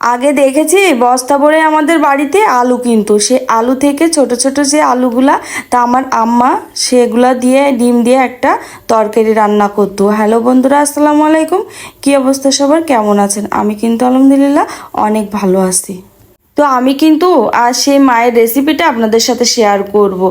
আগে দেখেছি, বস্তা ভরে আমাদের বাড়িতে আলু কিন্তু। সে আলু থেকে ছোট ছোট যে আলুগুলা, তা আমার আম্মা সেগুলা দিয়ে, ডিম দিয়ে একটা তরকারি রান্না করতো। হ্যালো বন্ধুরা, আসসালামু আলাইকুম। কী অবস্থা সবার? কেমন আছেন? আমি কিন্তু আলহামদুলিল্লাহ অনেক ভালো আছি। তো আমি কিন্তু আর সেই মায়ের রেসিপিটা আপনাদের সাথে শেয়ার করব।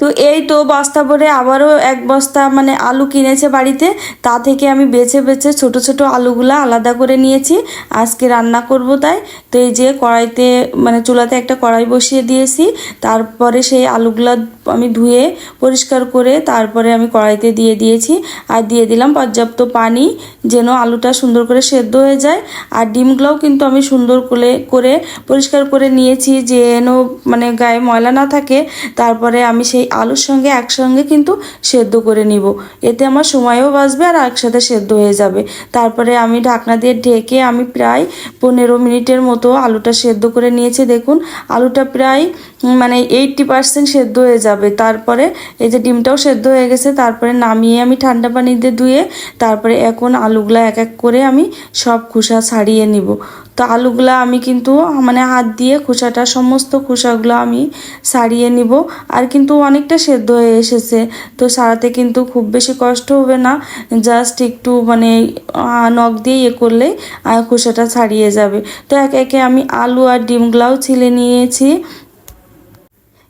তো এই তো বস্তা ভরে আবারও এক বস্তা মানে আলু কিনেছে বাড়িতে, তা থেকে আমি বেছে বেছে ছোট ছোট আলুগুলো আলাদা করে নিয়েছি। আজকে রান্না করব তাই। তো এই যে কড়াইতে মানে চুলাতে একটা কড়াই বসিয়ে দিয়েছি। তারপরে সেই আলুগুলা আমি ধুয়ে পরিষ্কার করে তারপরে আমি কড়াইতে দিয়ে দিয়েছি। আর দিয়ে দিলাম পর্যাপ্ত পানি, যেন আলুটা সুন্দর করে সেদ্ধ হয়ে যায়। আর ডিমগুলোও কিন্তু আমি সুন্দর করে করে পরিষ্কার করে নিয়েছি, যেন মানে গায়ে ময়লা না থাকে। তারপরে আমি সেই আলুর সঙ্গে একসঙ্গে কিন্তু সেদ্ধ করে নিব। এতে আমার সময়ও বাঁচবে আর একসাথে সেদ্ধ হয়ে যাবে। তারপরে আমি ঢাকনা দিয়ে ঢেকে আমি প্রায় পনেরো মিনিটের মতো আলুটা সেদ্ধ করে নিয়েছি। দেখুন, আলুটা প্রায় মানে এইটটি পার্সেন্ট সেদ্ধ হয়ে যাবে তারপরে এই যে ডিমটাও সেদ্ধ হয়ে গেছে তারপরে নামিয়ে আমি ঠান্ডা পানি দিয়ে ধুয়ে তারপরে এখন আলুগুলা এক এক করে আমি সব খোসা ছাড়িয়ে নিব। তো আলুগুলা আমি কিন্তু মানে হাত দিয়ে খোসাটা সমস্ত খোসাগুলো আমি ছাড়িয়ে নিব। আর কিন্তু অনেকটা সেদ্ধ হয়ে এসেছে তো সারাতে কিন্তু খুব বেশি কষ্ট হবে না। জাস্ট একটু মানে নখ দিয়ে ইয়ে করলেই আহ, খোসাটা ছাড়িয়ে যাবে। তো একে একে আমি আলু আর ডিমগুলাও ছিলে নিয়েছি।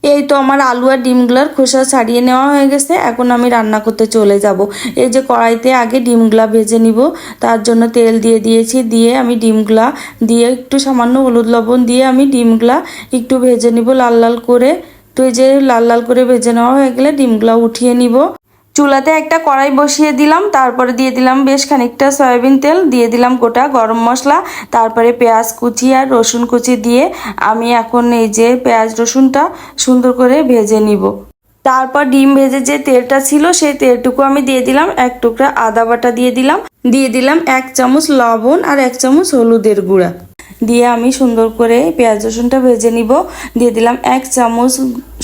এই তো আমার আলু আর ডিমগুলোর খোসা ছাড়িয়ে নেওয়া হয়ে গেছে, এখন আমি রান্না করতে চলে যাব। এই যে কড়াইতে আগে ডিমগুলা ভেজে নিব, তার জন্য তেল দিয়ে দিয়েছি, দিয়ে আমি ডিমগুলা দিয়ে একটু সামান্য হলুদ লবণ দিয়ে আমি ডিমগুলা একটু ভেজে নিব লাল লাল করে। তো এই যে লাল লাল করে ভেজে নেওয়া হয়ে গেলে ডিমগুলা উঠিয়ে নিব। চুলাতে একটা কড়াই বসিয়ে দিলাম, তারপরে দিয়ে দিলাম বেশ খানিকটা সয়াবিন তেল, দিয়ে দিলাম গোটা গরম মশলা, তারপরে পেঁয়াজ কুচি আর রসুন কুচি দিয়ে আমি এখন এই যে পেঁয়াজ রসুনটা সুন্দর করে ভেজে নিব। তারপর ডিম ভেজে যে তেলটা ছিল, সেই তেলটুকু আমি দিয়ে দিলাম, এক টুকরা আদা বাটা দিয়ে দিলাম দিয়ে দিলাম এক চামচ লবণ আর এক চামচ হলুদের গুঁড়া। দিয়ে আমি সুন্দর করে পেঁয়াজ রসুনটা ভেজে নিব, দিয়ে দিলাম এক চামচ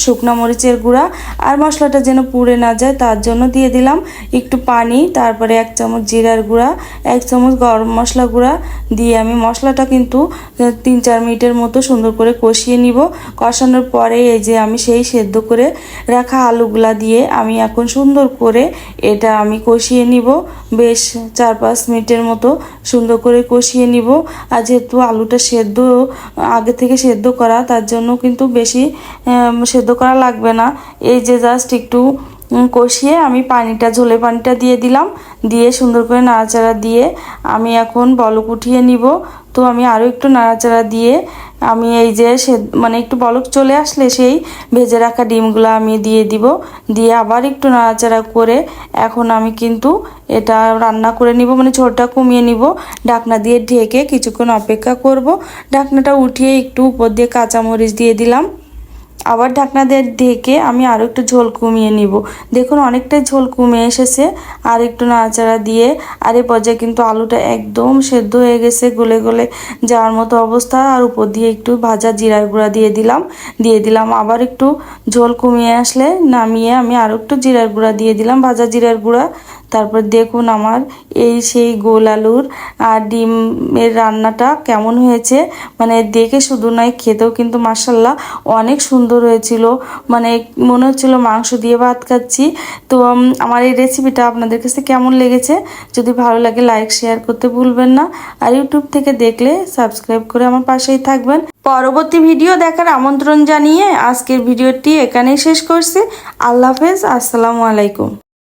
শুকনো মরিচের গুঁড়া আর মশলাটা যেন পুড়ে না যায় তার জন্য দিয়ে দিলাম একটু পানি তারপরে এক চামচ জিরার গুঁড়া এক চামচ গরম মশলা গুঁড়া দিয়ে আমি মশলাটা কিন্তু তিন চার মিনিটের মতো সুন্দর করে কষিয়ে নিব। কষানোর পরে এই যে আমি সেই সেদ্ধ করে রাখা আলুগুলা দিয়ে আমি এখন সুন্দর করে এটা আমি কষিয়ে নিব। বেশ চার পাঁচ মিনিটের মতো সুন্দর করে কষিয়ে নিব। আর যেহেতু আলুটা সেদ্ধ আগে থেকে সেদ্ধ করা তার জন্য কিন্তু বেশি আম, সেদ্ধ করা লাগবে না। এই যে জাস্ট একটু কষিয়ে আমি পানিটা ঝোলে পানিটা দিয়ে দিলাম। দিয়ে সুন্দর করে নাড়াচাড়া দিয়ে আমি এখন বলক উঠিয়ে নিব। তো আমি আরও একটু নাড়াচাড়া দিয়ে আমি এই যে সে- মানে একটু বলক চলে আসলে সেই ভেজে রাখা ডিমগুলো আমি দিয়ে দিব। দিয়ে আবার একটু নাড়াচাড়া করে এখন আমি কিন্তু এটা রান্না করে নিব মানে ঝোলটা কমিয়ে নিব। ঢাকনা দিয়ে ঢেকে কিছুক্ষণ অপেক্ষা করব। ঢাকনাটা উঠিয়ে একটু উপর দিয়ে কাঁচামরিচ দিয়ে দিলাম। আবার ঢাকনা দিয়ে ঢেকে আমি আরও একটু ঝোল কমিয়ে নিব। দেখুন, অনেকটাই ঝোল কমে এসেছে। আর একটু নাড়াচাড়া দিয়ে, আর এই পর্যায়ে কিন্তু আলুটা একদম সেদ্ধ হয়ে গেছে, গলে গলে যাওয়ার মতো অবস্থা। আর উপর দিয়ে একটু ভাজা জিরার গুঁড়া দিয়ে দিলাম। দিয়ে দিলাম আবার একটু ঝোল কমিয়ে আসলে নামিয়ে আমি আরও একটু জিরার গুঁড়া দিয়ে দিলাম। ভাজা জিরার গুঁড়া তারপর দেখুন আমার এই সেই গোল আলুর আর ডিমের রান্নাটা কেমন হয়েছে। মানে দেখে শুধু নয়, খেতেও কিন্তু মাসাল্লাহ অনেক সুন্দর হয়েছিল। মানে মনে হচ্ছিল মাংস দিয়ে ভাত খাচ্ছি। তো আমার এই রেসিপিটা আপনাদের কাছে কেমন লেগেছে? যদি ভালো লাগে লাইক শেয়ার করতে ভুলবেন না। আর ইউটিউব থেকে দেখলে সাবস্ক্রাইব করে আমার পাশেই থাকবেন। পরবর্তী ভিডিও দেখার আমন্ত্রণ জানিয়ে আজকের ভিডিওটি এখানেই শেষ করছি। আল্লাহ হাফেজ, আসসালামু আলাইকুম।